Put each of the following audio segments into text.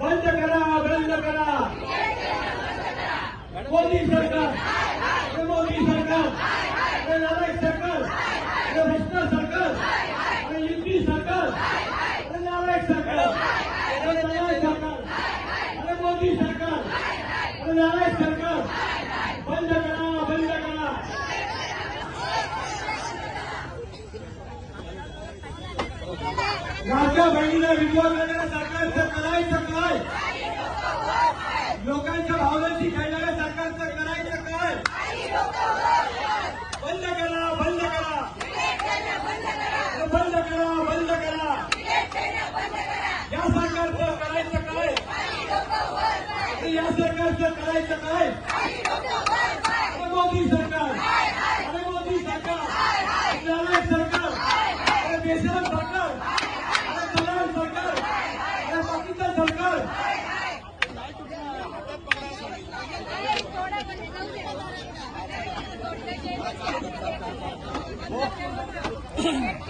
बंद करा बंद करा. मोदी सरकार हे मोदी सरकार हे नालायक सरकार हे भ्रष्ट सरकार हे युती सरकार हे नालायक सरकार हे नालायक सरकार हे मोदी सरकार हे नालायक सरकार. बंद करा बंद करा. माझ्या बहिणीला विधवा करणाऱ्या सरकारचं करायचं काय लोकांच्या भावनांशी खेळणाऱ्या सरकारचं करायचं काय बंद करा बंद करा बंद करा बंद करा या सरकारचं करायचं काय असं करायचं काय? अरे मोदी सरकार. अरे मोदी सरकार. अरे सरकार. अरे बेशरम सरकार. अरे दलाल सरकार. अरे पाकिस्तान सरकार. बंद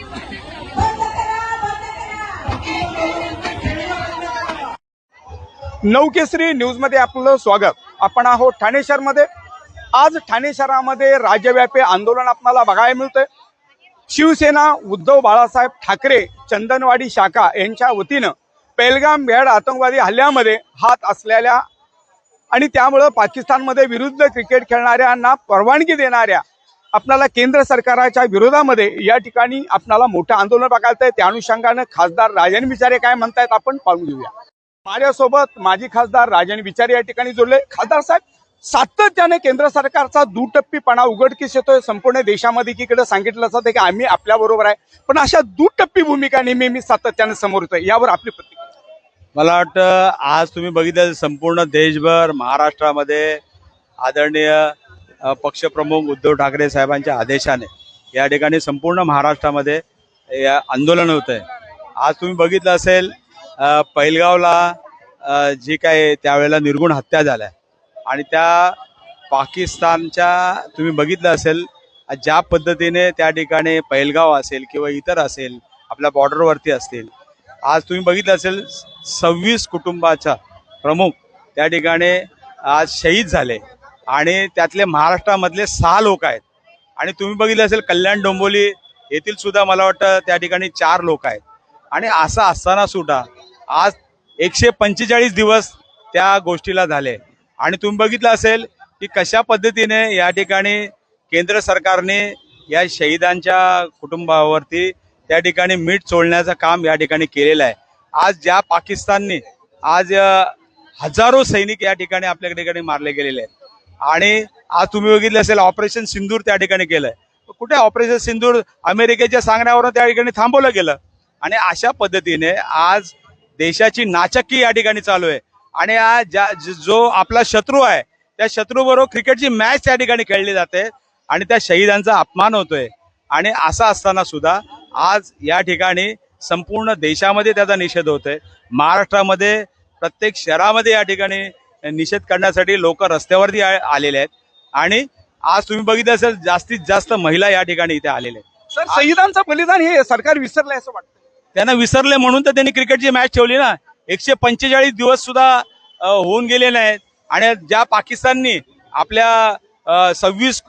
नवकेसरी न्यूजमध्ये आपलं स्वागत. आपण आहोत ठाणे शहरमध्ये आज ठाणे शहरामध्ये राज्यव्यापी आंदोलन आपल्याला बघायला मिळतंय. शिवसेना उद्धव बाळासाहेब ठाकरे चंदनवाडी शाखा यांच्या वतीनं पेलगाम बेड आतंकवादी हल्ल्यामध्ये हात असलेल्या आणि त्यामुळं पाकिस्तानमध्ये विरुद्ध क्रिकेट खेळणाऱ्यांना परवानगी देणाऱ्या आपल्याला केंद्र सरकारच्या विरोधामध्ये या ठिकाणी आपल्याला मोठं आंदोलन बघायचं आहे त्या अनुषंगानं खासदार राजन विचारे काय म्हणतायत आपण पाहून घेऊया. माझ्यासोबत माजी खासदार राजन विचारे या ठिकाणी जोडले. खासदार साहेब सातत्याने केंद्र सरकारचा दुटप्पीपणा उघडकीस येतोय. संपूर्ण देशामध्ये एकीकडे सांगितलं जातं की आम्ही आपल्या बरोबर आहे. पण अशा दुटप्पी भूमिका नेहमी सातत्याने समोर येतोय. यावर आपली प्रतिक्रिया. मला वाटतं आज तुम्ही बघितलं संपूर्ण देशभर महाराष्ट्रामध्ये आदरणीय पक्षप्रमुख उद्धव ठाकरे साहेबांच्या आदेशाने या ठिकाणी संपूर्ण महाराष्ट्रामध्ये या आंदोलन होत आहे आज तुम्ही बघितलं असेल पहिलगावला जी काय त्यावेळेला निर्गुण हत्या झाल्या. आणि त्या पाकिस्तानच्या तुम्ही बघितलं असेल ज्या पद्धतीने त्या ठिकाणी पहिलगाव असेल किंवा इतर असेल आपल्या बॉर्डरवरती असतील. आज तुम्ही बघितलं असेल सव्वीस कुटुंबाचा प्रमुख त्या ठिकाणी आज शहीद झाले. आणि त्यातले महाराष्ट्रामधले सहा लोक आहेत. आणि तुम्ही बघितलं असेल कल्याण डोंबोली येथील सुद्धा मला वाटतं त्या ठिकाणी चार लोक आहेत. आणि असं असताना सुद्धा आज एकशे पंचेचाळीस दिवस त्या गोष्टीला झाले. आणि तुम्ही बघितलं असेल की कशा पद्धतीने या ठिकाणी केंद्र सरकारने या शहीदांच्या कुटुंबावरती त्या ठिकाणी मीठ चोळण्याचं काम या ठिकाणी केलेलं आहे. आज ज्या पाकिस्तानने आज हजारो सैनिक या ठिकाणी आपल्या ठिकाणी मारले गेलेले आहेत. आणि आज तुम्ही बघितलं असेल ऑपरेशन सिंदूर त्या ठिकाणी केलंय. कुठे ऑपरेशन सिंदूर? अमेरिकेच्या सांगण्यावरून त्या ठिकाणी थांबवलं गेलं. आणि अशा पद्धतीने आज देशाची नाचक्की या ठिकाणी चालू आहे. आणि आज ज्या जो आपला शत्रू आहे त्या शत्रूबरोबर क्रिकेटची मॅच त्या ठिकाणी खेळली जाते आणि त्या शहीदांचा अपमान होतोय. आणि असं असताना सुद्धा आज या ठिकाणी संपूर्ण देशामध्ये त्याचा निषेध होतोय. महाराष्ट्रामध्ये प्रत्येक शहरामध्ये या ठिकाणी निषेध करण्यासाठी लोक रस्त्यावरती आलेले आहेत. आणि आज तुम्ही बघितलं असेल जास्तीत जास्त महिला या ठिकाणी इथे आलेल्या आहेत. सर शहीदांचं बलिदान हे सरकार विसरलंय असं वाटतं त्यांना विसरले म्हणून तर त्यांनी क्रिकेटची मॅच ठेवली ना. एकशे पंचेचाळीस दिवस सुद्धा होऊन गेले नाहीत. आणि ज्या पाकिस्ताननी आपल्या सव्वीस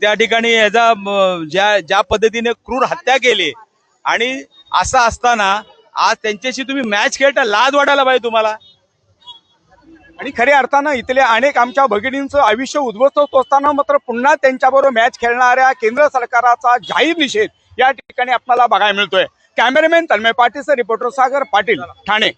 त्या ठिकाणी याचा ज्या ज्या पद्धतीने क्रूर हत्या केली. आणि असं असताना आज त्यांच्याशी तुम्ही मॅच खेळता लाज वाटायला पाहिजे तुम्हाला. आणि खऱ्या अर्थानं इथल्या अनेक आमच्या भगिनींचं आयुष्य उद्ध्वस्त होत असताना मात्र पुन्हा त्यांच्याबरोबर मॅच खेळणाऱ्या केंद्र सरकारचा जाहीर निषेध या ठिकाणी आपल्याला बघायला मिळतोय. Cameraman Tanmay Patil reporter Sagar Patil Thane.